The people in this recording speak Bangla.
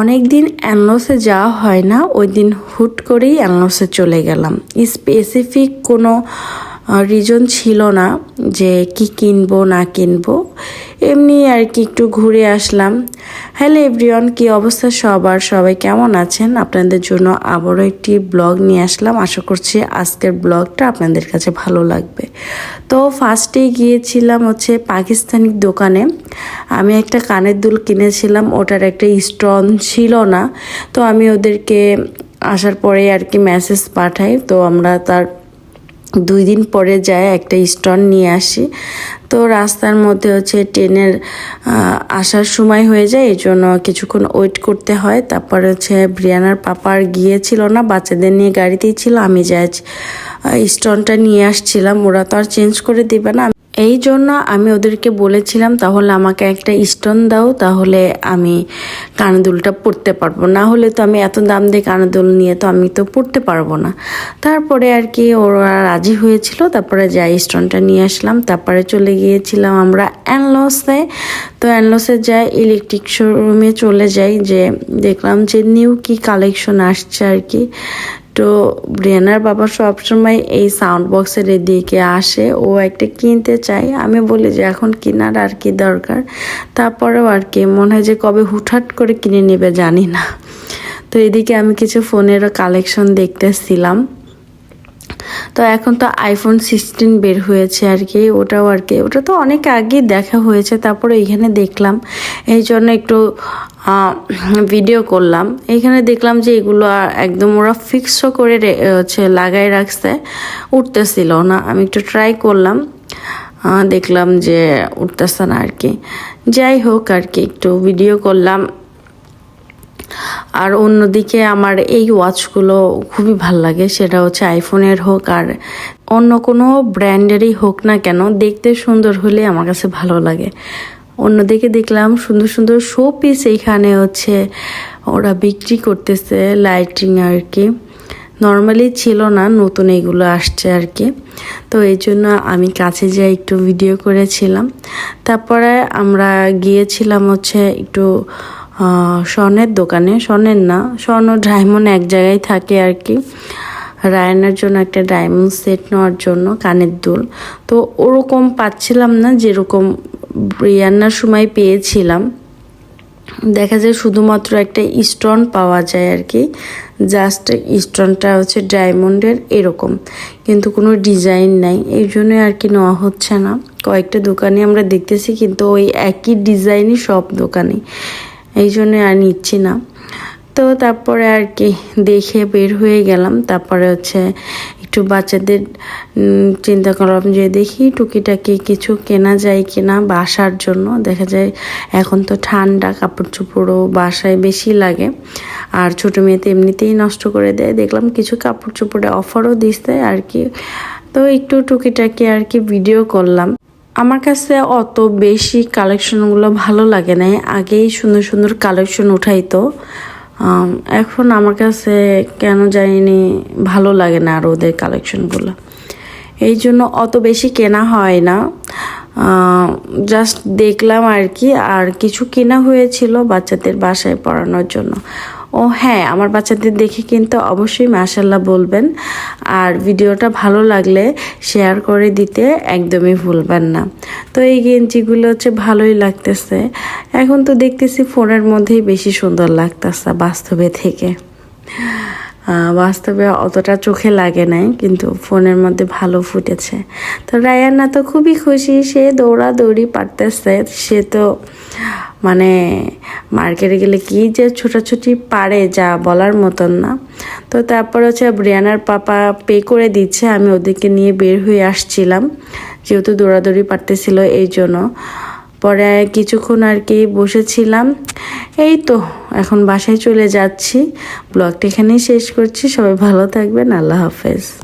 অনেক দিন অ্যানলসে যাওয়া হয় না, ওই দিন হুট করেই অ্যানলসে চলে গেলাম। স্পেসিফিক কোনো রিজন ছিল না যে কি কিনবো, না কিনবো। এমনি আর কি একটু ঘুরে আসলাম। হ্যালো এভরিওয়ান, কি অবস্থা সবার? সবাই কেমন আছেন? আপনাদের জন্য আবারও একটি ব্লগ নিয়ে আসলাম। আশা করছি আজকের ব্লগটা আপনাদের কাছে ভালো লাগবে। তো ফার্স্টেই গিয়েছিলাম হচ্ছে পাকিস্তানি দোকানে। আমি একটা কানের দুল কিনেছিলাম, ওটার একটা স্টোন ছিল না। তো আমি ওদেরকে আসার পরে আর কি মেসেজ পাঠাই। তো আমরা তার দুই দিন পরে যায় একটা স্টোন নিয়ে আসি। তো রাস্তার মধ্যে হচ্ছে ট্রেনের আসার সময় হয়ে যায়, এই জন্য কিছুক্ষণ ওয়েট করতে হয়। তারপরে হচ্ছে ব্রিয়ানার পাপার গিয়েছিল না, বাচ্চাদের নিয়ে গাড়িতেই ছিল, আমি যাই স্টোনটা নিয়ে আসছিলাম, ওরা তো আর চেঞ্জ করে দেবে না। এই জন্য আমি ওদেরকে বলেছিলাম, তাহলে আমাকে একটা স্টোন দাও, তাহলে আমি কানদুলটা পরতে পারব। না হলে তো আমি এত দাম দিয়ে কানদুল নিয়ে তো আমি তো পরতে পারব না। তারপরে আর কি ওরা রাজি হয়েছিল, তারপরে যাই স্টোনটা নিয়ে আসলাম, তারপরে চলে গিয়েছিলাম আমরা অ্যানলসে তো অ্যানলসে যাই ইলেকট্রিক শোরুমে চলে যাই, যে দেখলাম যে নিউ কি কালেকশন আসছে আর কি। তো ব্রিয়ানার বাবা সবসময় এই সাউন্ড বক্সের এদিকে আসে। ও একটা কিনতে চাই আমি বলি যে, এখন কেনার আর কি দরকার? তারপরেও আর কি, মনে হয় যে কবে হুটহাট করে কিনে নেবে জানি না। তো এদিকে আমি কিছু ফোনেরও কালেকশন দেখতেছিলাম। তো এখন তো আইফোন সিক্সটিন বের হয়েছে আর কি। ওটাও আর কি, ওটা তো অনেক আগেই দেখা হয়েছে, তারপরে এখানে দেখলাম। এই জন্য একটু ভিডিও করলাম। এখানে দেখলাম যে এগুলো একদম ওরা ফিক্সও করে হচ্ছে লাগাই রাখছে। উঠতেছিল না। আমি একটু ট্রাই করলাম। দেখলাম যে উঠতেছে না আর কি। যাই হোক আর কি, একটু ভিডিও করলাম। আর অন্যদিকে আমার এই ওয়াচগুলো খুবই ভালো লাগে। সেটা হচ্ছে আইফোনের হোক আর অন্য কোনো ব্র্যান্ডেরই হোক না কেন, দেখতে সুন্দর হলে আমার কাছে ভালো লাগে। অন্যদিকে দেখলাম সুন্দর সুন্দর শো পিস এইখানে হচ্ছে ওরা বিক্রি করতেছে লাইটিং আর কি। নর্মালি ছিল না, নতুন এইগুলো আসছে আর কি। তো এই জন্য আমি কাছে যাই একটু ভিডিও করেছিলাম। তারপরে আমরা গিয়েছিলাম হচ্ছে একটু স্বর্ণের দোকানে। স্বর্ণের না, স্বর্ণ ডায়মন্ড এক জায়গায় থাকে আর কি। রায়নার জন্য একটা ডায়মন্ড সেট নেওয়ার জন্য কানের দুল। তো ওরকম পাচ্ছিলাম না যেরকম রিয়ান্নার সময় পেয়েছিলাম। দেখা যায় শুধুমাত্র একটা স্টোন পাওয়া যায় আর কি। জাস্ট স্টোনটা হচ্ছে ডায়মন্ডের এরকম। কিন্তু কোনো ডিজাইন নাই। এই জন্যই আর কি নেওয়া হচ্ছে না। কয়েকটা দোকানে আমরা দেখতেছি কিন্তু ওই একই ডিজাইনই সব দোকানে। এই জন্য আর নিচ্ছি না। তো তারপরে আর কি দেখে বের হয়ে গেলাম। তারপরে হচ্ছে একটু বাচ্চাদের চিন্তা করলাম যে দেখি টুকিটাকি কিছু কেনা যায় কিনা বাসার জন্য। দেখা যায় এখন তো ঠান্ডা কাপড় চোপড়ও বাসায় বেশি লাগে। আর ছোটো মেয়েতে এমনিতেই নষ্ট করে দেয়। দেখলাম কিছু কাপড় চোপড়ে অফারও দিচ্ছে আর কি। তো একটু টুকিটাকি আর কি ভিডিও করলাম। আমার কাছে অত বেশি কালেকশনগুলো ভালো লাগে না আগেই সুন্দর সুন্দর কালেকশন উঠাইতো। এখন আমার কাছে কেন জানিনি, ভালো লাগে না আর ওদের কালেকশনগুলো এই জন্য অত বেশি কেনা হয় না। জাস্ট দেখলাম আর কি, আর কিছু কেনা হয়েছিল বাচ্চাদের বাসায় পড়ানোর জন্য। ও হ্যাঁ আমার বাচ্চাদের দেখে কিন্তু অবশ্যই মাসাল্লাহ বলবেন। আর ভিডিওটা ভালো লাগলে শেয়ার করে দিতে একদমই ভুলবেন না। তো এই গেঞ্জিগুলো হচ্ছে ভালোই লাগতেছে। এখন তো দেখতেছি ফোনের মধ্যেই বেশি সুন্দর লাগতেছে বাস্তবে থেকে। বাস্তবে অতটা চোখে লাগে নাই, কিন্তু ফোনের মধ্যে ভালো ফুটেছে। তো রায়ান্না তো খুবই খুশি, সে দৌড়াদৌড়ি পারতেছে। সে তো মানে মার্কেটে গেলে কি যে ছোটাছুটি পারে যা বলার মতন না। তো তারপর হচ্ছে ব্রিয়ানার পাপা পে করে দিচ্ছে, আমি ওদেরকে নিয়ে বের হয়ে আসছিলাম। যেহেতু দৌড়াদৌড়ি পারতেছিল এই জন্য পরে কিছুক্ষণ আর কি বসেছিলাম। এই তো, এখন বাসায় চলে যাচ্ছি। ব্লগটা এখানেই শেষ করছি। সবাই ভালো থাকবেন। আল্লাহ হাফেজ।